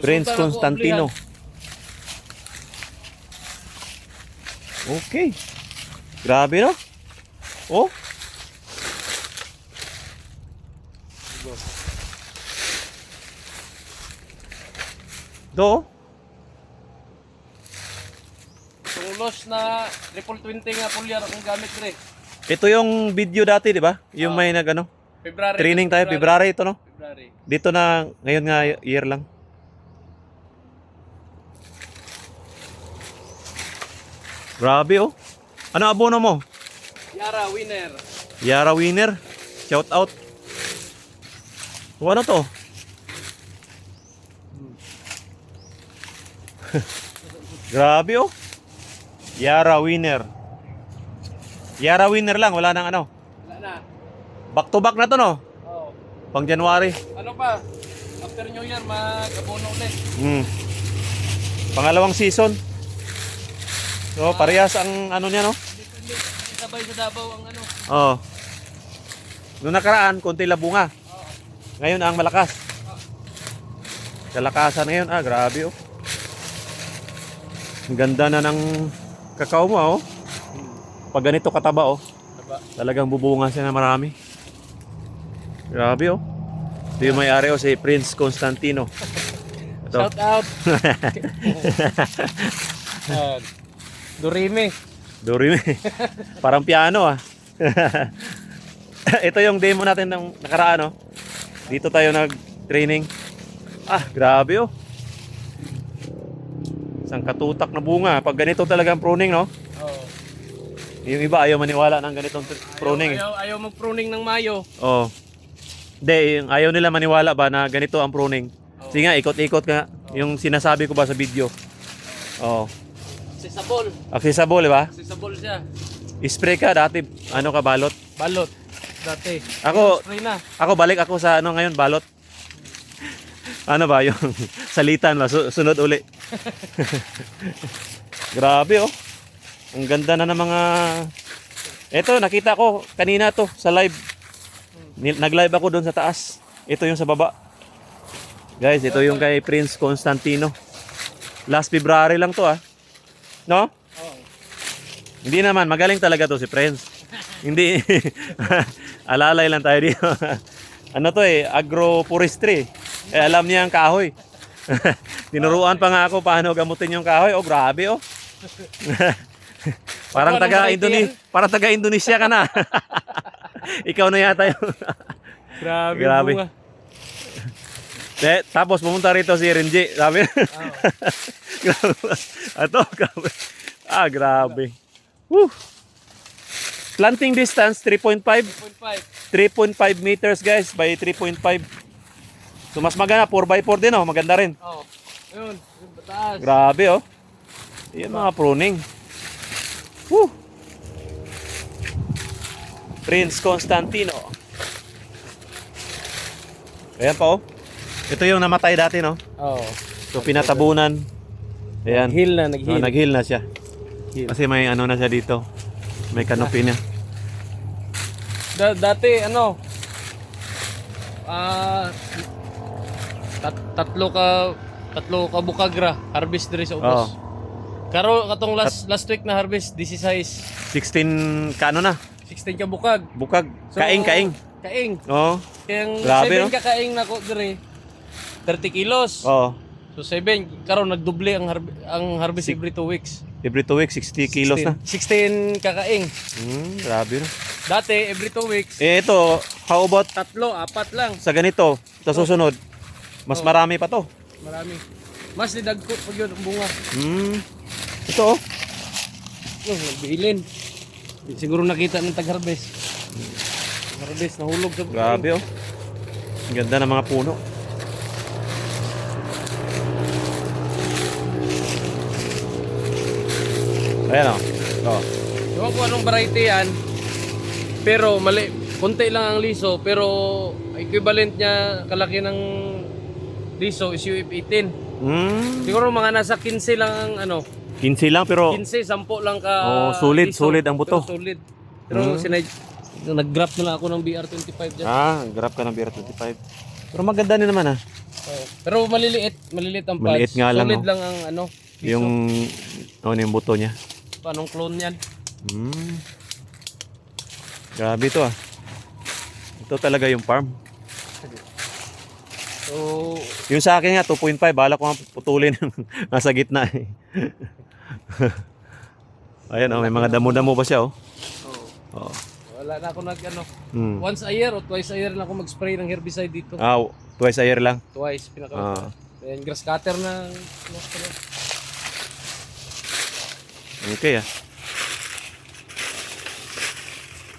Prince Constantino. Okay. Grabe no? Oh. Do. Tulos na triple 20 nga pulyar akong gamit dre. Ito yung video dati, di ba? Yung may nag ano, February. training tayo February ito no. February. Dito na ngayon nga year lang. Grabe oh. Ano abono mo? Yara winner. Yara Winner. Shout out. O, ano to? Grabe oh. Yara Winner. Yara Winner lang, wala nang ano. Wala na. Back to back na to no. Oh. Pang January. Ano pa? After New Year mag-abono ulit. Hmm. Pangalawang season. So, parehas ang ano niya no. Sabay sa Davao ang ano. Oo. Noong nakaraan, konti lang bunga. Oo. Ngayon ang malakas. Kalakasan ngayon, ah, grabe oh. Ang ganda na ng kakao mo, oh. Pag ganito kataba, oh. Talagang bubunga siya na marami. Grabe, oh. Ito yung may-ari, oh, si Prince Constantino. Ito. Shout out. Dorime. Dorime. Parang piano, ah. Ito yung demo natin ng nakaraan, oh. Dito tayo nag-training. Ah, grabe, oh. Isang katutak na bunga. Pag ganito talaga ang pruning, no? Oh. Yung iba ayaw maniwala ng ganitong pruning. Ayaw, ayaw mag-pruning ng Mayo. Oo. Hindi, ayaw nila maniwala ba na ganito ang pruning. Oo. Sige nga, ikot-ikot nga. Yung sinasabi ko ba sa video. Oo. Sisabol. Accessible, di ba? Sisabol siya. Spray ka dati, ano ka, balot. Balot. Dati. Ako, Spray na. ako balik ako sa ano ngayon, balot. Ano ba, yung salitan ba? Su- sunod uli. Grabe, oh. Ang ganda na ng mga... Ito, nakita ko kanina to sa live. Nag-live ako doon sa taas. Ito yung sa baba. Guys, ito yung kay Prince Constantino. Last February lang to ah. No? Oh. Hindi naman, magaling talaga to si Prince. Hindi. Alalay lang tayo dito. ano to eh, agroforestry. Eh, alam niya ang kahoy. Tinuruan pa nga ako paano gamutin yung kahoy. Oh, grabe oh. parang taga Indonesia, parang taga Indonesia ka na. Ikaw na yata yung Grabe, Grabe. bunga. Eh, tapos pumunta rito si Renji. Sabi, Oh. Ato, grabe. Ah, grabe. Woo. Planting distance 3.5. 2.5. 3.5 meters guys by 3.5. So mas maganda 4x4 din oh, maganda rin. Oh. Yun. Yung. Grabe oh. Yan mga pruning. Woo. Prince Constantino. Ayan pa oh. Ito yung namatay dati no. Oh. So pinatabunan. Ayan. Nag-heal na, Oh, nag-heal. nag-heal na siya. Heal. Kasi may ano na siya dito. May canopy niya. Da- dati ano ah tat- tatlo ka tatlo ka bukagra harvest diri sa ubos. Karo katong last last week na harvest 16 16 kaano na? 16 ka bukag. Bukag. So, kaing kaing. Kaing. Oo. Kaya Grabe, 7 no? ka kaing nako diri 30 kilos. Oo. So 7 karon nagdoble ang harb- ang harvest every 2 weeks. Every 2 weeks 60 kilos na. 16 kakaing. Hmm, grabe no. Dati every 2 weeks Eh ito, how about tatlo, apat lang. sa ganito, sa susunod? Mas Oh. marami pa to. Marami. Mas didagko pag yun ang bunga. Hmm. Ito oh. Oh, nagbilin. Siguro nakita ng tag-harvest. Harvest, nahulog sa Grabe oh. Ang ganda ng mga puno. Ayan oh. Oh. Ewan ko anong variety yan. Pero mali, konti lang ang liso. Pero equivalent niya kalaki ng liso is UF18. Hmm. Siguro mga nasa 15 lang ang ano. 15 lang pero 15, 10 lang ka Oh, solid, solid ang buto. Pero solid. Pero Hmm. sinay, nag-grab na lang ako ng BR25 dyan. Ah, grab ka ng BR25. Pero maganda din naman ah. Pero maliliit, maliliit ang pads. Maliit nga lang, Solid oh. lang ang ano. piso. Yung, ano yung buto niya. Paanong clone yan? Hmm. Grabe to ah. Ito talaga yung farm. So, Yung sa akin nga, 2.5. Bala ko nga putulin nasa gitna eh. Ayan oh, may mga damo-damo pa siya oh. oh, Oo. wala na ako nag ano. Hmm. Once a year o twice a year na ako mag-spray ng herbicide dito. Ah, twice a year lang. Twice, pinaka. Ah. Then grass cutter na. ano, Okay ah.